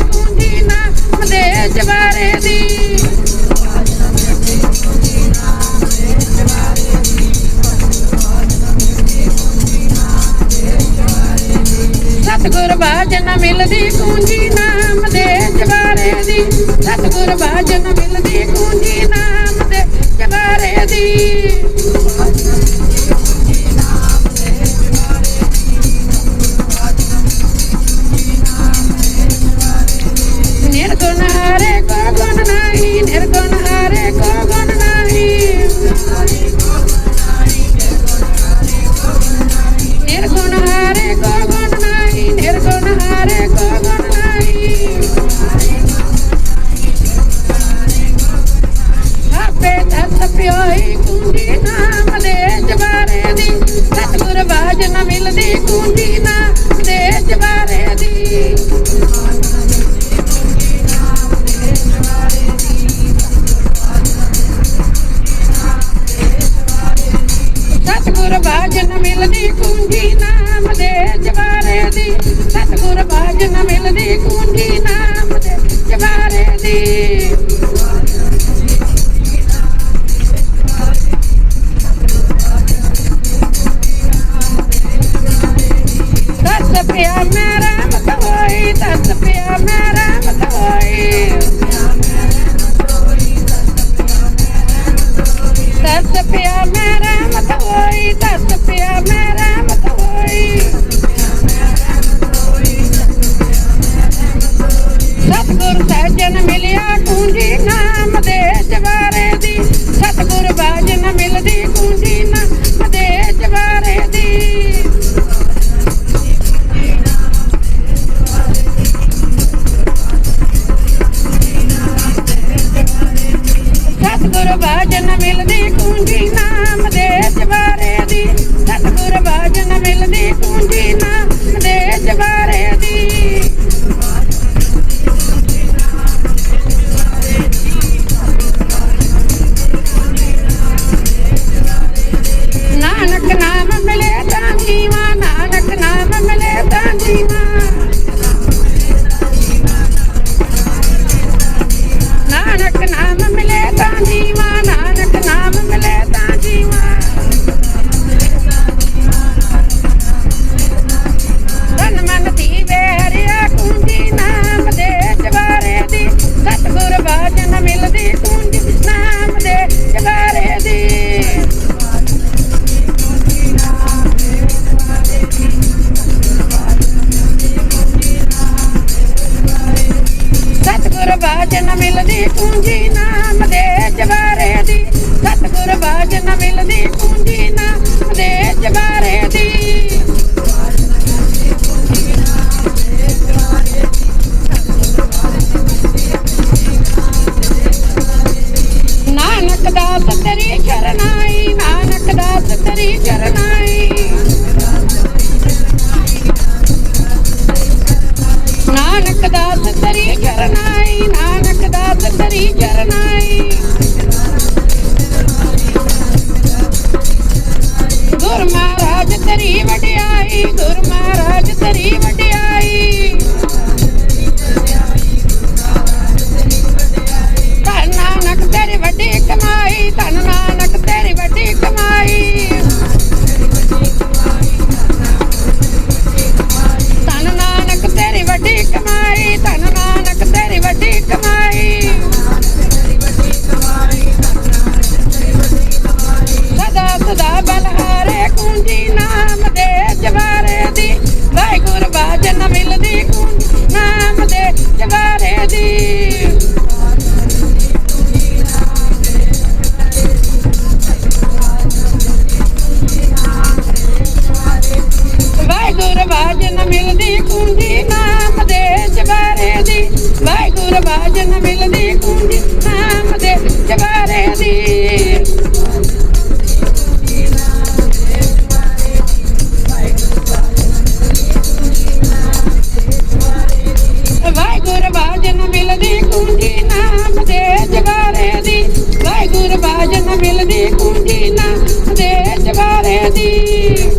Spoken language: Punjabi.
ਹੁੰਦੀ ਨਾ ਹੁੰਦੇ ਜਵਾਨ ਹੁੰਦੀ ਨਾਮ ਦੇ ਜਵਾਰੇ ਦੀ, ਸਤਗੁਰ ਬਾਜ ਨਾ ਮਿਲਦੀ ਕੁੰਡੀ ਨਾਮ ਦੇ ਜਵਾਰੇ ਦੀ। ਸਤਗੁਰ ਬਾਜ ਨਾ ਮਿਲਦੀ ਕੁੰਡੀ ਨਾਮ ਦੇ ਜਵਾਰੇ ਦੀ, ਸਤਗੁਰ ਬਾਜ ਨਾ ਮਿਲਦੀ ਕੁੰਡੀ தந்தரி கரணாய் நான் அக்கதா தந்தரி கரணாய் Music